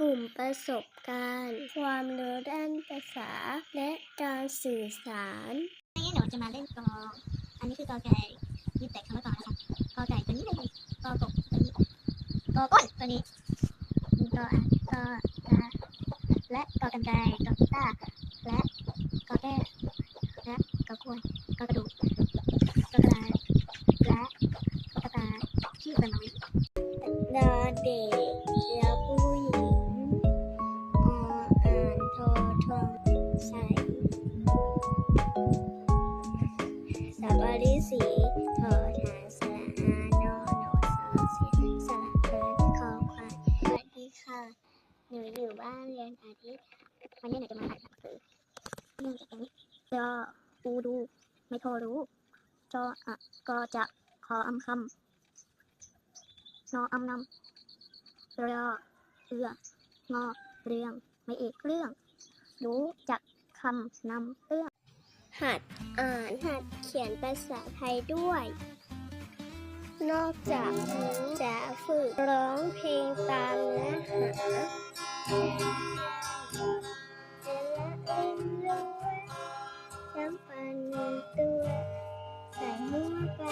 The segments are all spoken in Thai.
กลุ่มประสบการณ์ ความรู้ด้านภาษา และการสื่อสารวันนี้เดี๋ยวจะมาเล่นกออันนี้คือกอไก่ยึดแต่คำว่ากอนะคะกอไก่ตัวนี้เลยกอกบตัวนี้กอก้นตัวนี้กออะกอกาและกอกันไกรกอกีตาร์และกอแก้และกอกวยกอกระดูกกอกระดาษและกอกระตายชื่อเป็นน้อยดอเด็ก ริสีทอฐาสระอานอหนอสอเสียสระเกินคอควายสวัสดีค่ะ หนูอยู่บ้านเรียนอาทิตย์วันนี้เดี๋ยวจะมาอ่านหนังสือเนื่องจากอย่างนี้จออูดู ไม่โทรรู้ จออะกอจะขออำคำนออำนำรอเอืองอเรียงไม่เอกเรื่อง รู้จักคำนำเรื่อง หัดอ่านหัดเขียนภาษาไทยด้วย นอกจากนี้จะฝึกร้องเพลงตามเนื้อหาวใส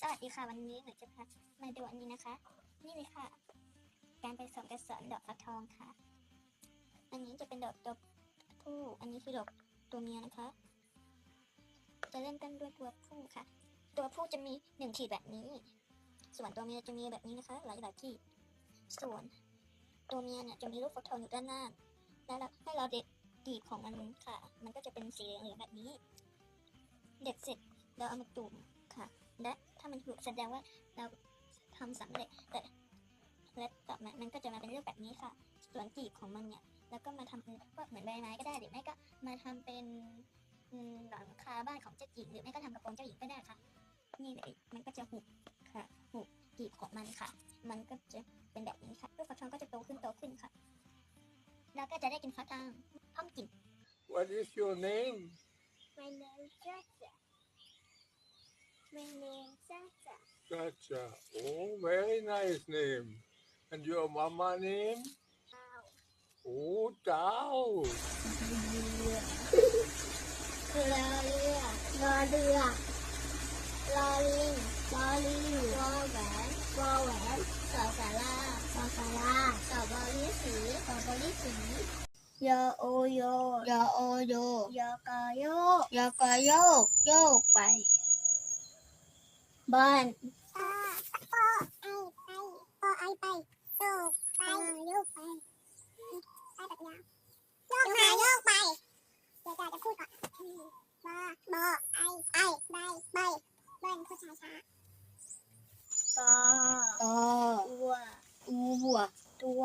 สวัสดีค่ะวันนี้หนูจะพามาดูอันนี้นะคะ นี่เลยค่ะ การผสมกระสอนดอกฟักทองค่ะ อันนี้จะเป็นดอกตัวผู้ อันนี้คือดอกตัวเมียนะคะ จะเริ่มต้นด้วยตัวผู้ค่ะ ตัวผู้จะมีหนึ่งขีดแบบนี้ ส่วนตัวเมียจะมีแบบนี้นะคะ หลายหลายขีด ส่วนตัวเมียเนี่ยจะมีลูกฟักทองอยู่ด้านหน้า แล้วให้เราเด็ดดีบของมันค่ะ มันก็จะเป็นสีเหลืองๆแบบนี้ เด็ดเสร็จเราเอามาจุ่มค่ะ และถ้ามันถูกแสดงว่าเรา ทำสำเร็จแต่และต่อมามันก็จะมาเป็นรูปแบบนี้ค่ะ ส่วนกีบของมันเนี่ย แล้วก็มาทำเป็นพวกเหมือนใบไม้ก็ได้หรือไม่ก็มาทำเป็นอืมหลังคาบ้านของเจ้าหญิงหรือไม่ก็ทำกระโปรงเจ้าหญิงก็ได้ค่ะ นี่เลยมันก็จะหุบค่ะหุบกีบของมันค่ะ มันก็จะเป็นแบบนี้ค่ะลูกฟักทองก็จะโตขึ้นโตขึ้นค่ะ แล้วก็จะได้กินฟักทองพร้อมกิน What is your name? My name is Jaja. My name is Jaja. Gotcha. Oh, very nice name. And your mama name? Oh, Tao. คือรอเรือรอเรือรอลิงรอลิงวอแหวนวอแหวนสอสาราสอสาราสอบอลิสีสอบอลิสียอโอโยยอโอโยยอกอโยยอกอโยกโยกไปบ้านปอไอไปปอไอไปโยกไปโยกไปไปแบ้านตัวตัวตัว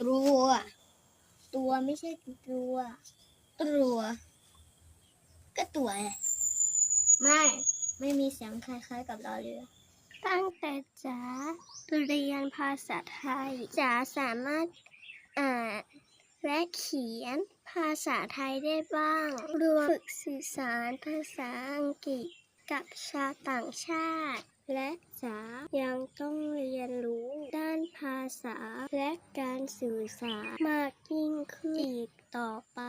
ตัว ตัวไม่ใช่ตัว ตัว ก็ตัว ไม่ ไม่มีเสียงคล้ายๆกับรอเรือ ตั้งแต่จ๋าเรียนภาษาไทยจ๋าสามารถอ่านและเขียนภาษาไทยได้บ้าง รวมฝึกสื่อสารภาษาอังกฤษกับชาวต่างชาติ และจ๋ายังต้องเรียนรู้ด้านภาษาและการสื่อสารมากยิ่งขึ้นอีกต่อไป